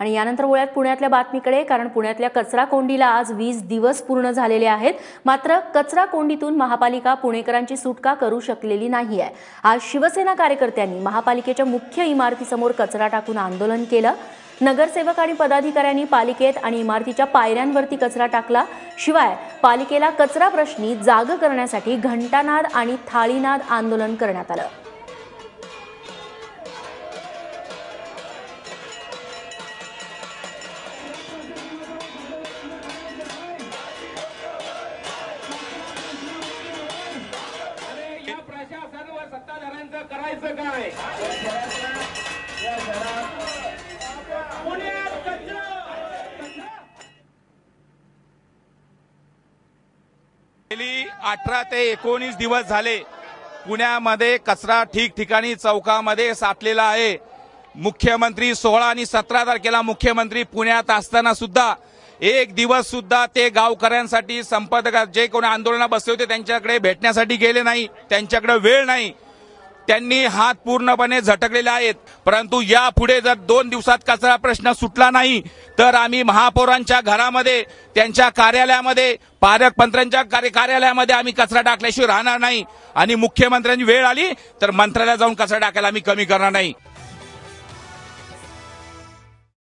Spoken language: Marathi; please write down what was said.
आणि यानंतर वळ्यात पुण्यातल्या बातमीकडे कारण पुण्यातल्या कचरा कोंडीला आज वीस दिवस पूर्ण झालेले आहेत. मात्र कचरा कोंडीतून महापालिका पुणेकरांची सुटका करू शकलेली नाही आहे. आज शिवसेना कार्यकर्त्यांनी महापालिकेच्या मुख्य इमारतीसमोर कचरा टाकून आंदोलन केलं. नगरसेवक आणि पदाधिकाऱ्यांनी पालिकेत आणि इमारतीच्या पायऱ्यांवरती कचरा टाकला. शिवाय पालिकेला कचरा प्रश्नी जाग करण्यासाठी घंटानाद आणि थाळीनाद आंदोलन करण्यात आलं. सत्ताधाऱ्यांचं करायचं काय? गेली अठरा ते एकोणीस दिवस झाले. पुण्यामध्ये कचरा ठिकठिकाणी चौकामध्ये साठलेला आहे. मुख्यमंत्री सोळा आणि सतरा तारखेला मुख्यमंत्री पुण्यात असताना सुद्धा एक दिवस सुद्धा ते गावकऱ्यांसाठी संपादक जे कोणी आंदोलनात बसले होते त्यांच्याकडे भेटण्यासाठी गेले नाही त्यांच्याकडे वेळ नाही. त्यांनी हात पूर्णपणे झटकलेले आहेत. परंतु यापुढे जर दोन दिवसात कचरा प्रश्न सुटला नाही तर आम्ही महापौरांच्या घरामध्ये त्यांच्या कार्यालयामध्ये पालकमंत्र्यांच्या कार्य- कार्यालयामध्ये आम्ही कचरा टाकल्याशिवाय राहणार नाही. आणि मुख्यमंत्र्यांची वेळ आली तर मंत्रालयात जाऊन कचरा टाकायला आम्ही कमी करणार नाही.